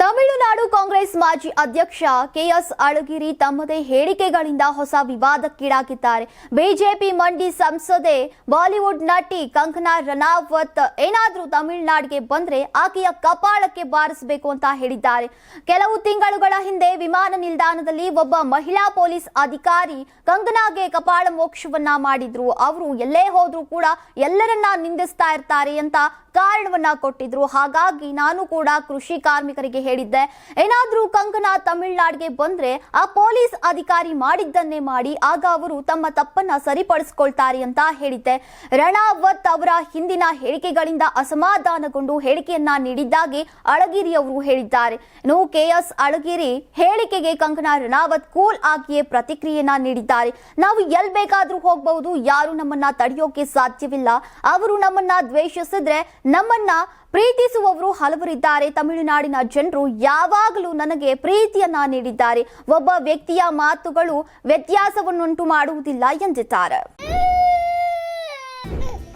ತಮಿಳುನಾಡು ಕಾಂಗ್ರೆಸ್ ಮಾಜಿ ಅಧ್ಯಕ್ಷ ಕೆಎಸ್ ಅಳಗಿರಿ ತಮ್ಮದೇ ಹೇಳಿಕೆಗಳಿಂದ ಹೊಸ ವಿವಾದಕ್ಕೀಡಾಗಿದ್ದಾರೆ. ಬಿಜೆಪಿ ಮಂಡಿ ಸಂಸದೆ ಬಾಲಿವುಡ್ ನಟಿ ಕಂಗನಾ ರನಾವತ್ ಏನಾದರೂ ತಮಿಳುನಾಡಿಗೆ ಬಂದ್ರೆ ಆಕೆಯ ಕಪಾಳಕ್ಕೆ ಬಾರಿಸಬೇಕು ಅಂತ ಹೇಳಿದ್ದಾರೆ. ಕೆಲವು ತಿಂಗಳುಗಳ ಹಿಂದೆ ವಿಮಾನ ನಿಲ್ದಾಣದಲ್ಲಿ ಒಬ್ಬ ಮಹಿಳಾ ಪೊಲೀಸ್ ಅಧಿಕಾರಿ ಕಂಗನಾಗೆ ಕಪಾಳ ಮೋಕ್ಷವನ್ನ ಮಾಡಿದ್ರು. ಅವರು ಎಲ್ಲೇ ಹೋದ್ರೂ ಕೂಡ ಎಲ್ಲರನ್ನ ನಿಂದಿಸ್ತಾ ಇರ್ತಾರೆ ಅಂತ ಕಾರಣವನ್ನ ಕೊಟ್ಟಿದ್ರು. ಹಾಗಾಗಿ ನಾನು ಕೂಡ ಕೃಷಿ ಕಾರ್ಮಿಕರಿಗೆ ಹೇಳಿದ್ದೆ. ಏನಾದ್ರೂ ಕಂಕನಾ ತಮಿಳ್ನಾಡಿಗೆ ಬಂದ್ರೆ ಆ ಪೊಲೀಸ್ ಅಧಿಕಾರಿ ಮಾಡಿದ್ದನ್ನೇ ಮಾಡಿ ಆಗ ಅವರು ತಮ್ಮ ತಪ್ಪನ್ನ ಸರಿಪಡಿಸ್ಕೊಳ್ತಾರೆ ಅಂತ ಹೇಳಿದ್ದೆ. ರಣಾವತ್ ಅವರ ಹಿಂದಿನ ಹೇಳಿಕೆಗಳಿಂದ ಅಸಮಾಧಾನಗೊಂಡು ಹೇಳಿಕೆಯನ್ನ ನೀಡಿದ್ದಾಗಿ ಅಳಗಿರಿ ಅವರು ಹೇಳಿದ್ದಾರೆ. ಇನ್ನು ಕೆಎಸ್ ಅಳಗಿರಿ ಹೇಳಿಕೆಗೆ ಕಂಕನಾ ರಣಾವತ್ ಕೂಲ್ ಆಗಿಯೇ ಪ್ರತಿಕ್ರಿಯೆಯನ್ನ ನೀಡಿದ್ದಾರೆ. ನಾವು ಎಲ್ ಬೇಕಾದ್ರೂ ಹೋಗಬಹುದು ಯಾರು ನಮ್ಮನ್ನ ತಡೆಯೋಕೆ ಸಾಧ್ಯವಿಲ್ಲ. ಅವರು ನಮ್ಮನ್ನ ದ್ವೇಷಿಸಿದ್ರೆ ನಮ್ಮನ್ನ ಪ್ರೀತಿಸುವವರು ಹಲವರಿದ್ದಾರೆ. ತಮಿಳುನಾಡಿನ ಜನರು ಯಾವಾಗಲೂ ನನಗೆ ಪ್ರೀತಿಯನ್ನ ನೀಡಿದ್ದಾರೆ. ಒಬ್ಬ ವ್ಯಕ್ತಿಯ ಮಾತುಗಳು ವ್ಯತ್ಯಾಸವನ್ನುಂಟು ಮಾಡುವುದಿಲ್ಲ ಎಂದಿದ್ದಾರೆ.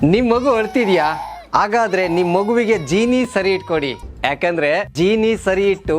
ನಿಮ್ ಮಗು ಅಳ್ತಿದ್ಯಾ? ಹಾಗಾದ್ರೆ ನಿಮ್ ಮಗುವಿಗೆ ಜೀನಿ ಸರಿ ಇಟ್ಕೊಡಿ. ಯಾಕಂದ್ರೆ ಜೀನಿ ಸರಿ ಇಟ್ಟು